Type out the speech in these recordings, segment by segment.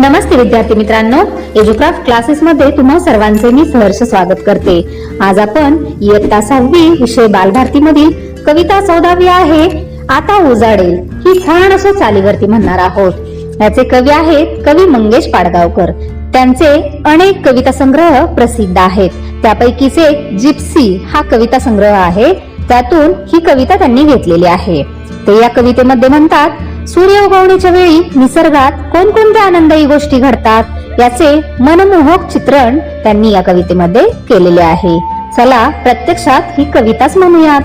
नमस्ते विद्यार्थी मित्रांनो एज्युक्राफ्ट क्लासेस मध्ये तुम्हा सर्वांचे मी सहर्ष स्वागत करते. आज आपण इयत्ता सहावी विषय बालभारती मधील कविता चौदावी आहे आता उजाडेल. ही छान अशा चालीवरती म्हणणार आहोत. याचे कवी आहेत कवी मंगेश पाडगावकर. त्यांचे अनेक कविता संग्रह प्रसिद्ध आहेत. त्यापैकीच एक जिप्सी हा कविता संग्रह आहे. त्यातून ही कविता त्यांनी घेतलेली आहे. ते या कवितेमध्ये म्हणतात सूर्य उगवण्याच्या वेळी निसर्गात कोणकोणत्या आनंदाई गोष्टी घडतात याचे मनमोहक चित्रण त्यांनी या कवितेमध्ये केलेले आहे. चला प्रत्यक्षात ही कविताच म्हणूयात.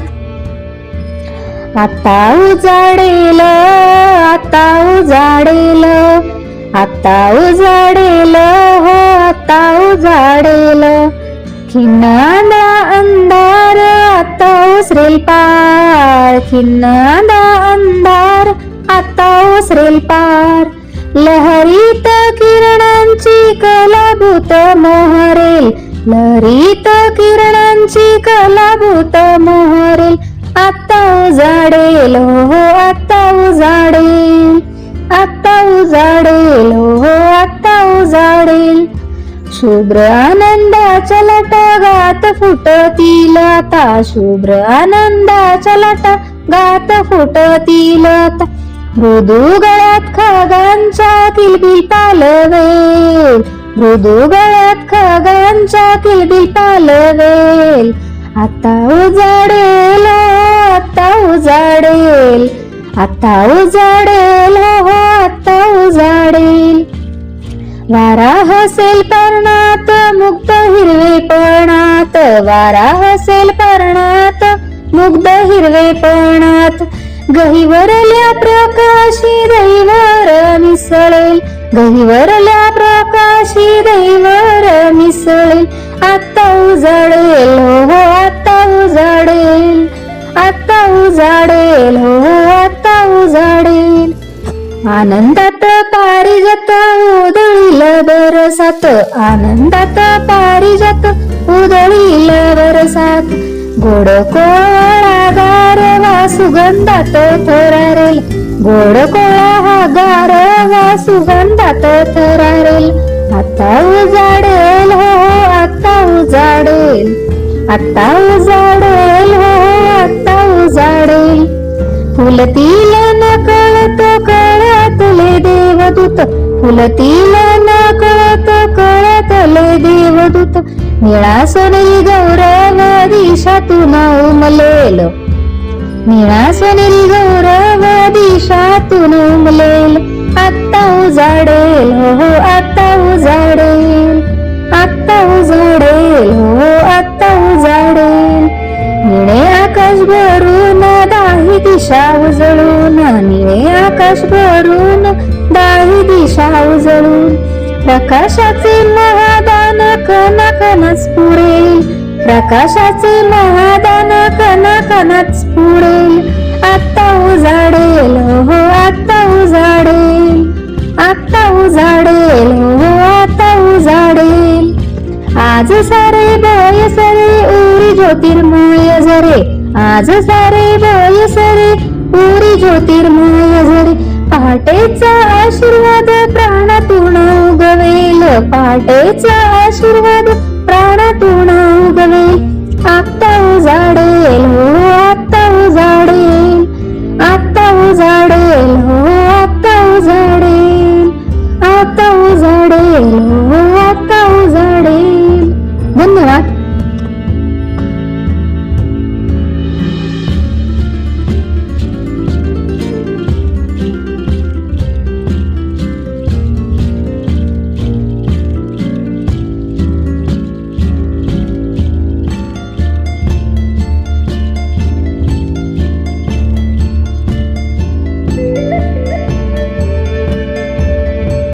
आता उजाडेल आता उजाडेल आता उजाडेल हो आता उजाडेल. खिन्नादा अंधार आता उसरेल पार खिन्नादा अंधार आता ओसरेल पार. लहरीत किरणांची कलाभूत मोहरेल. लहरीत किरणांची कलाभूत मोहरेल. आता उजाडेल हो आता उजाडेल. आता उजाडेल हो आता उजाडेल. शुभ्र आनंदाच्या लाटा गात फुटतील आता. शुभ्र आनंदाच्या लाटा गात फुटतील आता. मृदू गळ्यात खगांच्या किलबिल पालवेल मृदू गळ्यात खगांच्या किलबिल पालवेल आता उजाडेल आता उजाडेल. आता उजाडेल हो आता उजाडेल. वारा हसेल पर्णात मुग्ध हिरवे पर्णात वारा हसेल पर्णात मुग्ध हिरवे पर्णात गहिवरल्या प्रकाशी दैवर मिसळेल. गहिवरल्या प्रकाशी दैवर मिसळेल. आता उजाडेल हो, हो आता उजाडेल. आता उजाडेल हो, हो आता उजाडेल. आनंदात पारिजात उदळील बरसात. आनंदात पारिजात उदळील बरसात. गोड कोळा गारवा सुगंधात थरारेल. गोड कोळा हा गारवा सुगंधात थरारेल. आता उजाडेल हो, हो आता उजाडेल. आता उजाडेल हो, हो आता उजाडेल. फुलतील न कळत कळतले देवदूत. फुलतील न कळत कळतले देवदूत. निळा सोनेरी गौरव दिशातून उमलेल. निळा सोनेरी गौरव दिशातून उमलेल. आत्ता उजाडेल हो, हो आत्ता उजाडेल. आत्ता उजाडेल हो, हो आत्ता उजाडेल. निळे आकाश भरून दाही दिशा उजळून. निळे आकाश भरून दाही दिशा उजळून. प्रकाशाचे महादान कना कनच पुरेल. प्रकाशाचे महादान कणा कणात पुरेल आत्ता उजाडेल हो आत्ता उजाडेल. आत्ता उजाडेल हो आत्ता उजाडेल. आज सारे बोय सरे उरी ज्योतिर्मय झरे. आज सारे बोय सरे उरी ज्योतिर्मय झरे. पहाटेचा आशीर्वाद प्राणातून उगवेल. पहाटेचा आशीर्वाद प्राणातून उगवे. आत्ता उजाडेल हो आत्ता उजाडेल. आत्ता उजाडेल हो आत्ता उजाडेल. आता उजाडेल हो आता उजाडेल. धन्यवाद.